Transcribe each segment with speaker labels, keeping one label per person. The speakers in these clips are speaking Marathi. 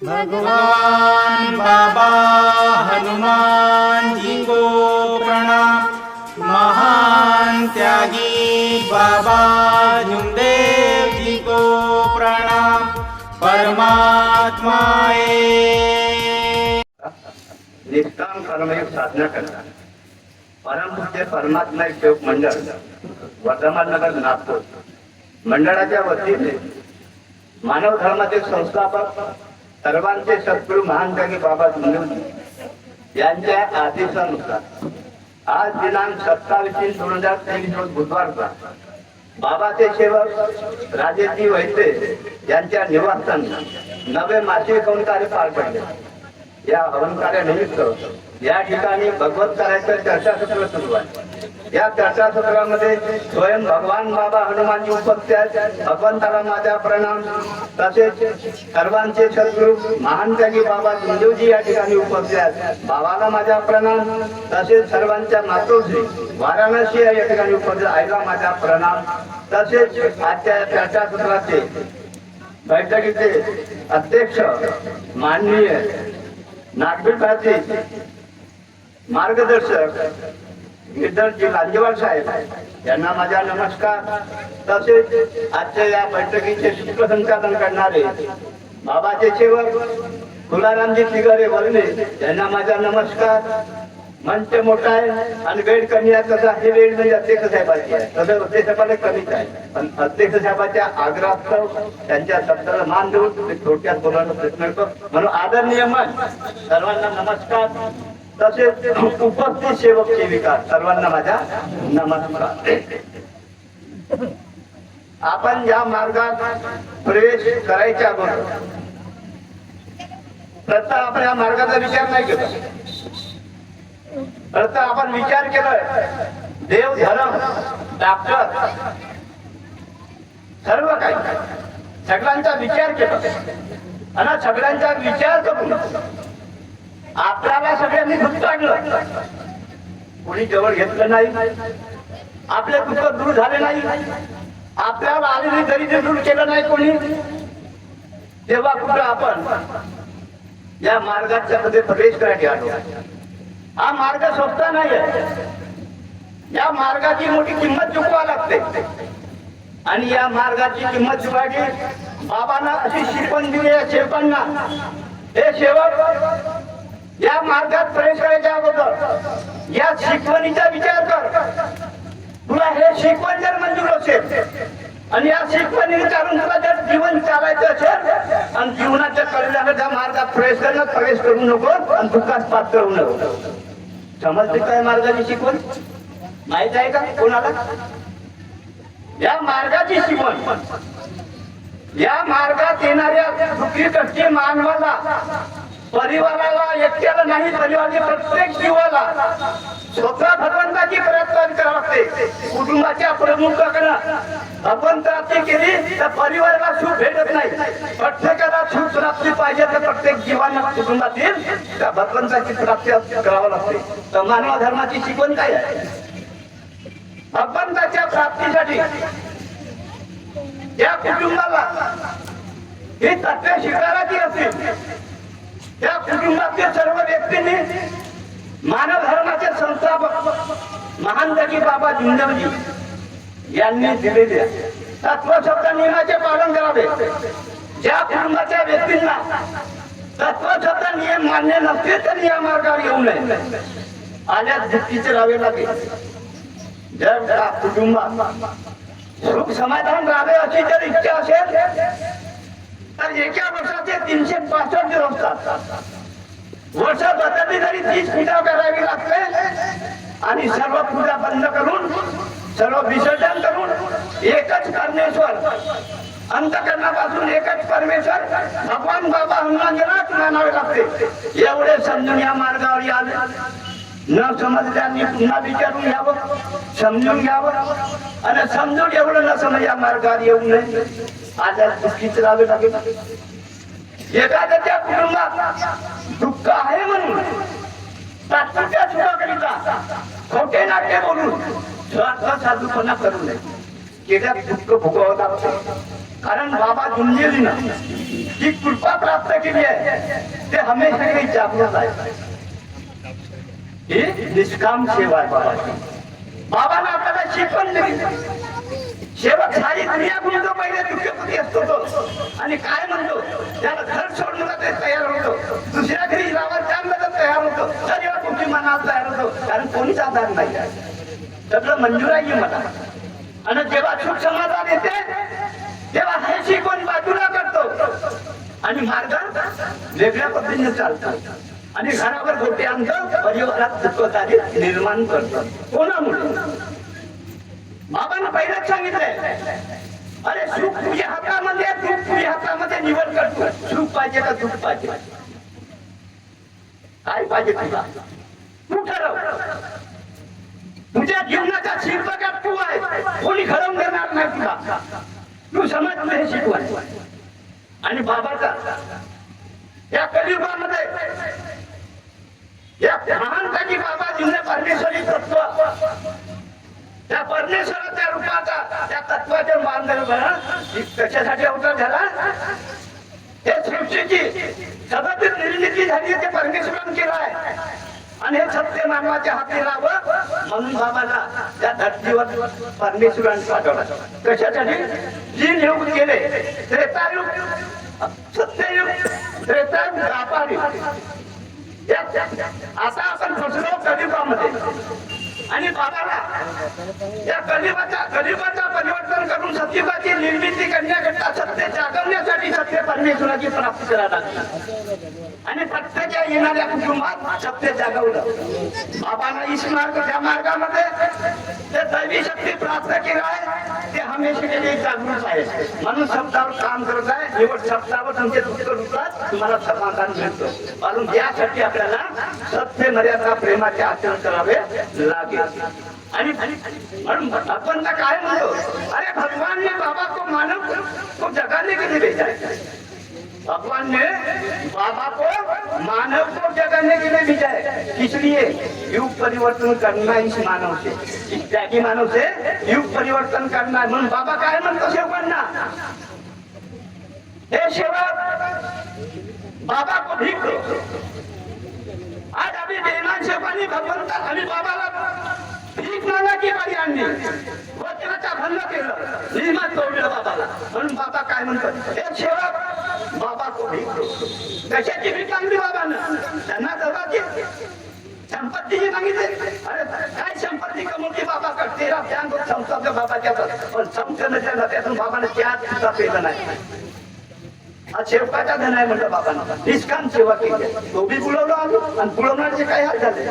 Speaker 1: भगवान बाबा हनुमान जी को प्रणाम। महान त्यागी बाबा झुमदेव जी को प्रणाम। परमात्मा
Speaker 2: निष्काम कर्मयोग साधना करतात परमपूज्य परमात्मा योग मंडळ वर्धमान नगर नागपूर। मंडळाच्या वतीने मानव धर्माचे संस्थापक सर्वांचे सद्गुरू महान त्यागी बाबा जुंदेवजी यांच्या आदेशानुसार आज दिनांक सत्तावीस तीन दोन हजार तेवीस रोज बुधवारचा बाबाचे सेवक राजेजी वैद्य यांच्या निवासस्थानी नवे मासिक कार्य पार पडले. या हवनकार्यानिमित्त या ठिकाणी भगवत कार्याचं चर्चासत्र सुरू आहे. या चर्चासत्रामध्ये स्वयं भगवान बाबा हनुमानजी उपस्थित आहेत. भगवंताला माझा प्रणाम. तसेच सर्वांचे सद्गुरु महान त्यागी बाबा गुंदेवजी या ठिकाणी उपस्थित आहेत. बाबाला माझा प्रणाम. तसेच सर्वांच्या मातोश्री वाराणसी या ठिकाणी उपस्थित आईला माझा प्रणाम. तसेच आजच्या चर्चासत्राचे बैठकीचे अध्यक्ष माननीय नागपूरचे मार्गदर्शक गिरधरजी लांजेवाड साहेब यांना माझा नमस्कार. तसेच आजच्या या बैठकीचे सूत्रसंचालन करणारे बाबाचे सेवक तुलारामजी तिगरे वर्णे यांना माझा नमस्कार. मंच मोठा आहे आणि वेळ कमी आहे तसा हे वेळ म्हणजे अध्यक्ष साहेबाची आहे. तसं अध्यक्ष साहेबाला कमीच आहे. पण अध्यक्ष साहेबाच्या आग्रहास्तव त्यांच्या शब्दाला मान देऊन थोडक्यात बोलायचा प्रयत्न करतो. म्हणून आदरणीय मन सर्वांना नमस्कार. तसेच उपस्थित सेवक सेविका सर्वांना माझा नमस्कार. आपण या मार्गात प्रवेश करायच्या अगोदर प्रथम आपण या मार्गाचा विचार नाही केला. प्रथम आपण विचार केलाय. देव धर्म डॉक्टर सर्व काही. सगळ्यांचा विचार केला. आणि सगळ्यांचा विचार करून आपल्याला सगळ्यांनी दुःख काढलं कोणी जवळ घेतलं नाही. आपले दुःख दूर झाले नाही. आपल्याला आलेली तरी ते दूर केलं नाही कोणी. तेव्हा कुठं आपण या मार्गाच्या मध्ये प्रवेश करायला आलो हा मार्ग सोपता नाही या मार्गाची मोठी किंमत चुकवा लागते. आणि या मार्गाची किंमत चुकायची बाबांना अशी शिकवण दिली या शेवकांना हे शेवट या मार्गात प्रवेश करायच्या अगोदर या शिकवणीचा विचार कर. तुला हे शिकवण जर मंजूर असेल आणि या शिकवणी चालून तुला जर जीवन चालायचं असेल आणि जीवनाच्या कल्याणाच्या त्या मार्गात प्रवेश करणं प्रवेश करू नको आणि दुःखास पात्र होऊ नको. समजते काय मार्गाची शिकवण? माहीत आहे का कोणाला? या मार्गाची शिकवण. या मार्गात येणाऱ्या दुःखी कष्टी मानवाला परिवाराला एकट्याला नाही परिवाराच्या प्रत्येक जीवाला स्वतः भगवंताची प्रयत्न करावं लागते. कुटुंबाच्या प्रमुखाकडे आपण प्राप्ती केली तर परिवाराला सुख भेटत नाही. प्रत्येकाला सुख प्राप्ती पाहिजे तर प्रत्येक जीवांना कुटुंबातील त्या भगवंताची प्राप्ती करावं लागते. तर मानव धर्माची शिकवण काय आहे? भगवंताच्या प्राप्तीसाठी या कुटुंबाला ही तत्व स्वीकारायची असतील त्या कुटुंबातील सर्व व्यक्तींनी मानव धर्माचे संस्थापक महान जगी बाबा जिंदवजी यांनी दिलेले तत्वशब्द नियमाचे पालन करावे. ज्या कुटुंबाच्या व्यक्तींना तत्वशब्द नियम मान्य नसतील तर या मार्गावर येऊ नये. आल्यास दुःखीचे राहावे लागेल जर त्या कुटुंबात सुख समाधान राहावे अशी जर इच्छा असेल तर एका वर्षाचे तीनशे पासष्ट दिवस असतात वर्ष बदलली तरी तीस पूजा करावी लागते आणि सर्व पूजा बंद करून सर्व विसर्जन करून एकच कर्णेश्वर अंतकरणापासून एकच परमेश्वर भगवान बाबा हनुमानजीलाच मानावे लागते. एवढे समजून या मार्गावर आले न समजल्याने पुन्हा विचारून घ्यावं समजून घ्यावं. आणि समजून एवढं न समज या मार्गावर येऊ नये. आज दुःखीच राहावे लागेल. एखाद्याच्या कुटुंबात दुःख आहे म्हणून तात्पुरत्या सुखाकरिता खोटे नाट्य बोलून साधूपणा करू नये. केल्या दुःख भोगावं लागतं. कारण बाबा जुंजेलीनं जी कृपा प्राप्त केली आहे ते हमेशा काही जागृत आहे ही निष्काम सेवा आहे बाबाला आपल्याला शिकवण दिली. शेवट सारी दुनिया म्हणतो पहिले दुःखपती असतो तो. आणि काय म्हणतो? त्याला घर सोडून ते तयार होतो. दुसऱ्या घरी जावं त्यामध्ये तयार होतो. तरी कुठे मनात तयार होतो. कारण कोणीच आधार नाही. सगळं मंजूर आहे मला. आणि जेव्हा सुख समाधान येते तेव्हा हे शिकवण बाजूला करतो. आणि मार्ग वेगळ्या पद्धतीने चालतात आणि घरावर गोटे अंतर परिवारात दुःखदारी निर्माण करतात कोणामुळे? बाबांना पहिलेच सांगितलंय. अरे सुख तुझ्या हातामध्ये दुःख तुझ्या हातामध्ये निवड करतो. सुख पाहिजे का दुःख पाहिजे. काय पाहिजे तुला? तू ठरव तुझ्या जीवनाचा शिल्पकार तू आहे. कोणी घडवून देणार नाही तुला. तू समज हे शिकवाय आणि बाबाचा. या कलियुगामध्ये या महानताची बाबा जिने परमेश्वरी तत्व. त्या परमेश्वराच्या रूपाचा त्या तत्वाचे बांधलं कशासाठी अवतार झाला. हे सृष्टीची जगातील निर्मिती झाली ते परमेश्वराने केलं आहे आणि हे सत्य मानवाच्या हाती लावं म्हणून बाबाला त्या धर्तीवर परमेश्वराने पाठवला. कशासाठी? जी युग केले त्रेतायुग सत्ययुग त्रेतायुग व्यापारी. असा असं आपण फसलो कलिबामध्ये. आणि बाबाला या कलिबाच्या कलिबाचा परिवर्तन करून सत्यपाची निर्मिती करण्याकरता सत्य जागवण्यासाठी सत्य परमेश्वराची प्राप्ती करायला लागली. आणि प्रत्येक येणाऱ्या कुटुंबात सत्य जागवलं. बाबाला ईश मार्ग त्या मार्गामध्ये ते दैवी शक्ती प्राप्त केलं आहे. ते हमेशा केली जागृत आहे. म्हणून शब्दावर काम करत आहे. निवड शब्दावर तुमचे दुःख दुःखात तुम्हाला समाधान मिळतं. म्हणून यासाठी आपल्याला सत्य मर्यादा प्रेमाचे आचरण करावे लागेल. आणि म्हणून आपण काय म्हणतो? अरे भगवान ने बाबा को मानव को जगाने के लिए भेजा है. भगवान ने बाबा को मानव को जगाने के लिए भेजा है इसलिए युग परिवर्तन करना इस मानव से। इस त्यागी मानव से युग परिवर्तन करना। है म्हणून बाबा काय म्हणतो? सेवकांना हे सेवक बाबा को भीक दो. आज आम्ही देणार सेवकांनी भगवंता आणि बाबाला भीक मागायची बारी आणली? वचनाचा भंग केलं. निर्माण तोडलं बाबाला. म्हणून बाबा काय म्हणतात हे सेवक बाबा को कशाची भीक मागली बाबानं? त्यांना जगाची संपत्तीची मागितली. अरे काय संपत्ती? कमवती बाबा करते. तेरा बाबाच्या पण संस्थेनं त्याला त्यातून बाबाने त्यात सुद्धा पेलं नाही. हा सेवकाचा धन आहे म्हणलं बाबांना. निष्काम सेवा केली तो बी बुडवलो आलो आणि बुडवण्याचे काय हाल झाले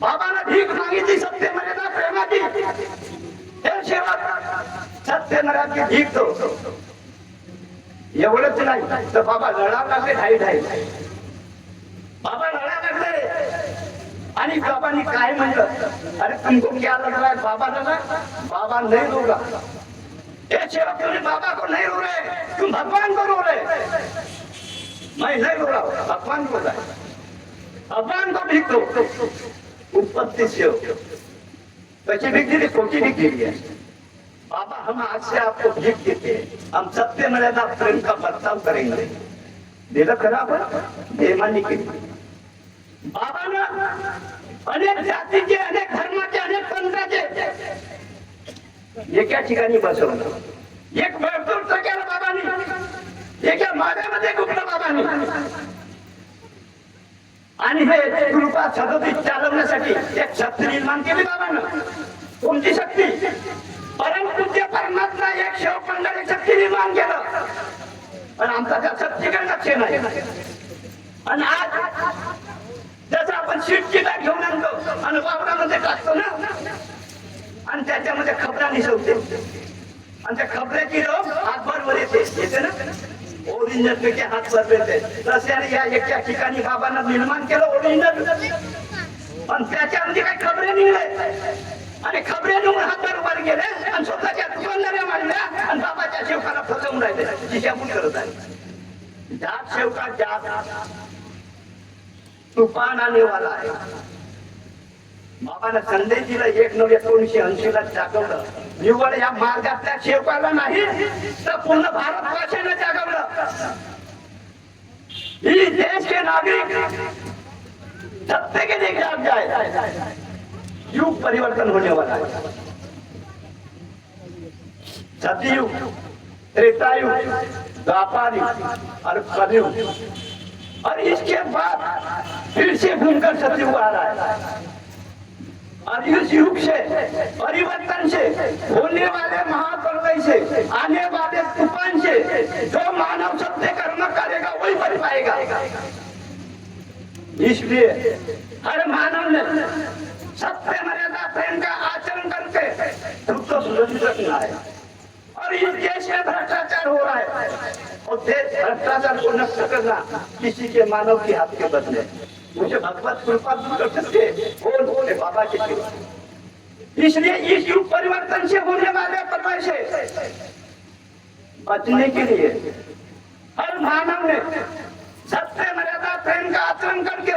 Speaker 2: बाबांना भीक मागितली सत्य मर्यादा प्रेमाची. हे सेवा सत्य मर्यादा भीक दो एवढंच नाही तर बाबा लढा लागले ढाई ढाई. बाबा लढा लागले आणि बाबांनी काय म्हणलं? अरे तुमको क्या लग रहा है? बाबा लढा बाबा नाही होगा ये सेवक तुम बाबा को नहीं रो रहे. तुम भगवान को रो रहे. मैं नहीं रो रहा हूं, भगवान को रहा. भगवान को भीख दो उत्पत्ति से हो कैसी भीख दी कोटी भीख दी है बाबा हम आज से आपको भीख देते हैं। हम सत्य मर्यादा प्रेम का बर्ताव करेंगे। दिलं खराब बेमानी केली बाबानं अनेक जातीचे अनेक धर्माचे अनेक पंथाचे एका ठिकाणी बसवलं हो? एक वर्तुळ केलं बाबांनी एका मागामध्ये गुप्त बाबांनी आणि हे कृपा सदोदित चालवण्यासाठी एक शक्ती निर्माण केली बाबांना. कोणती शक्ती? परंतु परमपूज्य परमात्मा एक शेव मंडळी शक्ती निर्माण केलं. पण आमचा त्या शक्तीकडे लक्ष नाही. आणि आज जसं आपण शिटची बॅग घेऊन आणतो आणि वापरामध्ये टाकतो ना आणि त्याच्यामध्ये खबरा निसवते आणि त्या खबऱ्याची रोग हातभर वर येते येते ना. ओरिजिनल पैकी हातभर येते तशाने या एका ठिकाणी बाबांना निर्माण केलं ओरिजिनल. पण त्याच्यामध्ये काही खबरे निघले आणि खबरे निघून वर गेले. आणि स्वतःच्या दुकानदाऱ्या मांडल्या. आणि बाबाच्या शेवकाला फसवून राहिले. दिशाभूल करत आहे. जात शेवका जात. तूफान आणि वाला आहे. बाबानं संदेश दिला एक नऊ एकोणीशे ऐंशी ला जागवलं. निव्वळ या मार्गातल्या शेवकाला नाही तर पूर्ण भारतवासीनं जागवलं. ही देश के नागरिक सत्य के लिए जाग जाए. युग परिवर्तन होने वाला है सतयुग त्रेतायुग द्वापर युग और कलयुग और इसके बाद फिर से घूमकर सतयुग आ रहा है और इस युग से परिवर्तन से होने वाले महाप्रलय से आने वाले तूफान से जो मानव सत्य कर्म करेगा वही बन पाएगा। इसलिए हर मानव ने सत्य मर्यादा प्रेम का आचरण करके खुद रखना है और इस देश में भ्रष्टाचार हो रहा है और देश भ्रष्टाचार को नष्ट करना किसी के मानव के हाथ के बदले. मुझे भगवत कृपा कर सकते बोल बोले बाबा के. इसलिए इस युग परिवर्तन से होने वाले प्रलय से बचने के लिए हर मानव ने सबसे मर्यादा प्रेम का आचरण करके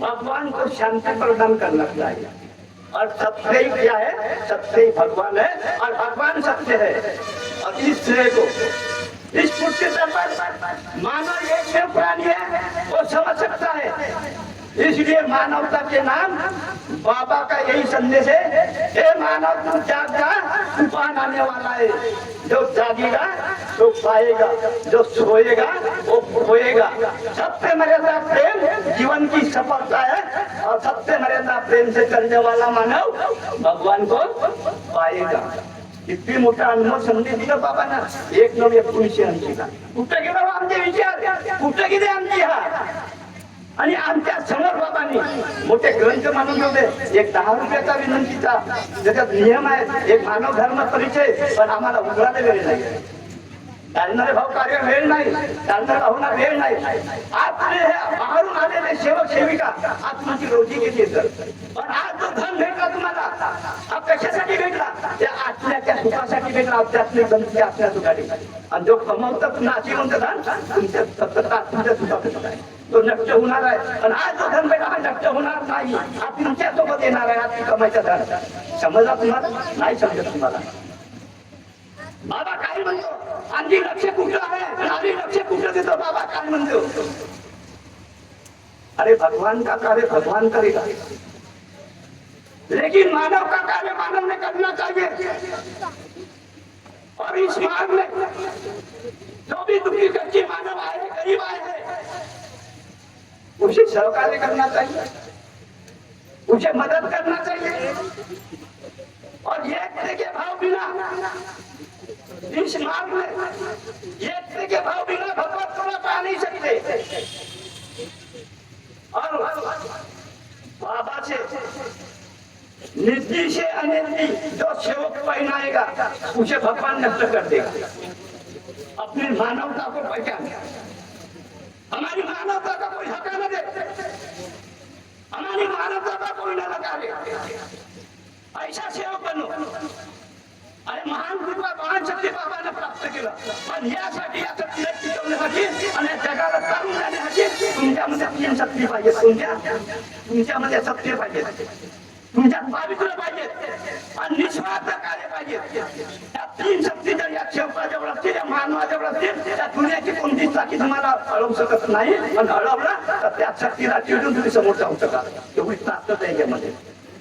Speaker 2: भगवान को शांति प्रदान करना चाहिए। और सत्य ही क्या है? सत्य ही भगवान है और भगवान सत्य है। और इस श्रेय को इस पुष्टि पर मानव एक प्राणी है वो समझ सकता है। इसलिए मानवता के नाम बाबा का यही संदेश है। हे मानव तू जाग जा तूफान आने वाला है। जो जागेगा तो पाएगा जो सोएगा वो खोएगा सत्य मर्यादा प्रेम जीवन की सफलता है और सत्य मर्यादा प्रेम से चलने वाला मानव भगवान को पाएगा। किती मोठा अनुभव संदेश दिला बाबा ना। एक नऊ एकोणीसशे ऐंशी ला कुठे गेलो हो आमचे विचार कुठे गेले आमचे हा आणि आमच्यासमोर बाबांनी मोठे ग्रंथ मानून ठेवले. एक दहा रुपयाचा विनंतीचा त्याच्यात नियम आहे एक मानव धर्म परिचय पण आम्हाला उघडायला वेळ नाही. चालणारे भाऊ कार्य वेळ नाही. चालणारा भाऊना वेळ नाही. आपले बाहेरून आलेले सेवक सेविका आज तुमची रोजी किती येतं पण आज जो धन भेटला तुम्हाला हा कशासाठी भेटला? त्या आत्म्याच्या सुखासाठी भेटला. आध्यात्मिक संस्कृती आत्म्या सुखासाठी. आणि जो कमवतो पुन्हा अशी म्हणतो धन तुमच्या सतत तुमच्या सुखासाठी. तो नष्ट होणार आहे. पण आज जो धन भेटला हा नष्ट होणार नाही. हा तुमच्यासोबत येणार आहे. आज कमायचा धन समजला तुम्हाला? नाही समजत तुम्हाला. बाबा काय म्हणतो? आधी लक्ष कुठलं आहे? आधी लक्ष कुठलं देतो? बाबा काय म्हणतो? अरे भगवान का कार्य भगवान करेगा लेकिन मानव का कार्य मानव ने करना चाहिए। और इस मार्ग में जो भी दुखी कच्चे मानव आए गरीब आए हैं उसे सहकार्य करना चाहिए। उसे मदद करना चाहिए। और ये के भाव बिना इस मार्ग में ये के भाव बिना भगवत को पा नहीं सकते। और बाबा से निधि से अनिधि जो सेवक पहनाएगा उसे भगवान नष्ट कर देगा। अपने मानव को पहचान हमारी मानवता का कोई हक न दे हमारी मानवता का कोई न नकारे ऐसा सेवक अरे महान कृपा महान शक्ती बाबाने प्राप्त केलं. पण यासाठी याचं शक्तीला टिकवण्यासाठी आणि जगाला तारून जाण्यासाठी तुमच्यामध्ये तीन शक्ती पाहिजे. तुमच्या तुमच्यामध्ये शक्ती पाहिजे. तुमच्यात पावित्र्य पाहिजे आणि निस्वार्थ कार्य पाहिजे या तीन शक्ती जर या शेवकाजवळ असतील या मानवाजवळ असतील शक्ती कोणती कोणतीच चाकी तुम्हाला अळवू शकत नाही आणि अळवलं तर त्या शक्तीला चिडून तुम्ही समोर जाऊ शकाल. एवढी ताकद आहे त्यामध्ये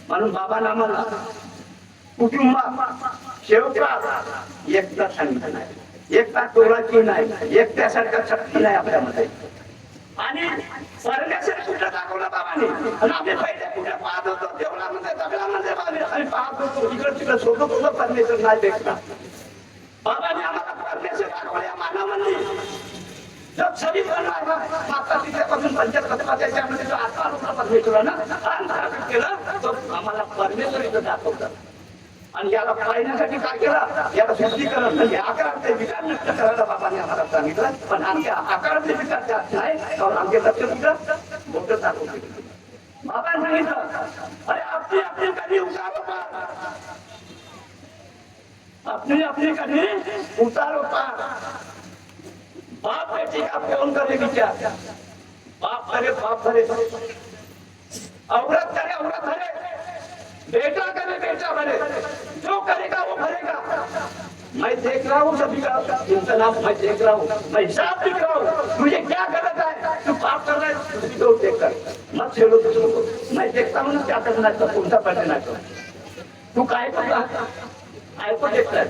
Speaker 2: म्हणून बाबा आम्हाला कुटुंबा शेवटा एकता सांगितलं नाही. एकता तोडाची नाही. एकट्यासारखा शक्ती नाही आपल्यामध्ये. आणि परमेश्वर कुठं दाखवला बाबाने? आणि आम्ही पहिले कुठे पाहत होतो. देवळामध्ये दगडामध्ये आम्ही पाहत होतो. इकडे तिकडं शोधत होतो परमेश्वर नाही भेटला. बाबाने आम्हाला परमेश्वर दाखवल्या सभी त्याच्यामध्ये जो आत्मा होता परमेश्वरानं अंतराळात केलं तो आम्हाला परमेश्वर इथं दाखवतात आणि याला पाळण्यासाठी काय केलं? याला शुद्धीकरण म्हणजे आकारातले विकार नष्ट करायला बाबांनी आम्हाला सांगितलं. पण आमच्या आकारातले विकार जास्त नाही कारण आमचे लक्ष कुठं मोठं दाखवते बाबा सांगितलं अरे आपली आपली कधी उतारो अपनी अपनी कधी उतारो पार। बाप बेटी का फ़ोन करे विचार बाप करे बाप करे। औरत करे, औरत भरे बेटा करे, बेटा भरे जो करेगा, वो भरेगा। मैं देख रहा हूँ सभी का चिंतना मैं देख रहा हूँ। मैं हिसाब लिख रहा हूँ। मुझे क्या गलत है? तू पाप कर रहा है दूसरी ओर देख कर। मत छेड़ो दूसरों को मैं देखता हूँ क्या करना है, कौन सा पढ़ना है। तू काय कर काय को देखता है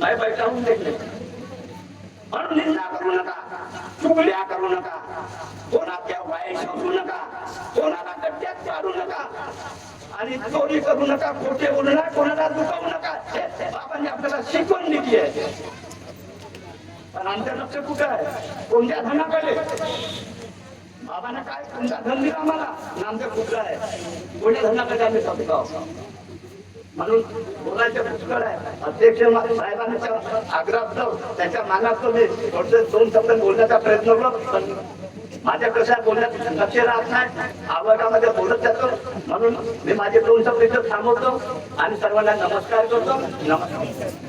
Speaker 2: मैं बैठा हूँ देखने म्हणून निंदा करू नका. चुगल्या करू नका. कोणाच्या वाईट शोधू नका. कोणाला गड्ड्यात काढू नका. आणि चोरी करू नका. खोटे बोलू नका. कोणाला दुखवू नका. हे बाबांनी आपल्याला शिकवण दिली आहे. पण आमच्या लक्ष कुठं आहे? कोणत्या धनाकडे? बाबांना काय? कोणता धन दिला आम्हाला? आमचं कुठं आहे? कोणत्या धनाकडे आम्ही बघतो म्हणून बोलायचं पुष्कळ आहे. अध्यक्ष साहेबांचा आग्रह जाऊ त्याच्या मानात मी थोडस दोन शब्द बोलण्याचा प्रयत्न करतो पण माझ्या कशा बोलण्यात लक्ष राहत नाही. आवाजामध्ये बोलत जातो. म्हणून मी माझे दोन शब्द इथं थांबवतो. आणि सर्वांना नमस्कार करतो. नमस्कार.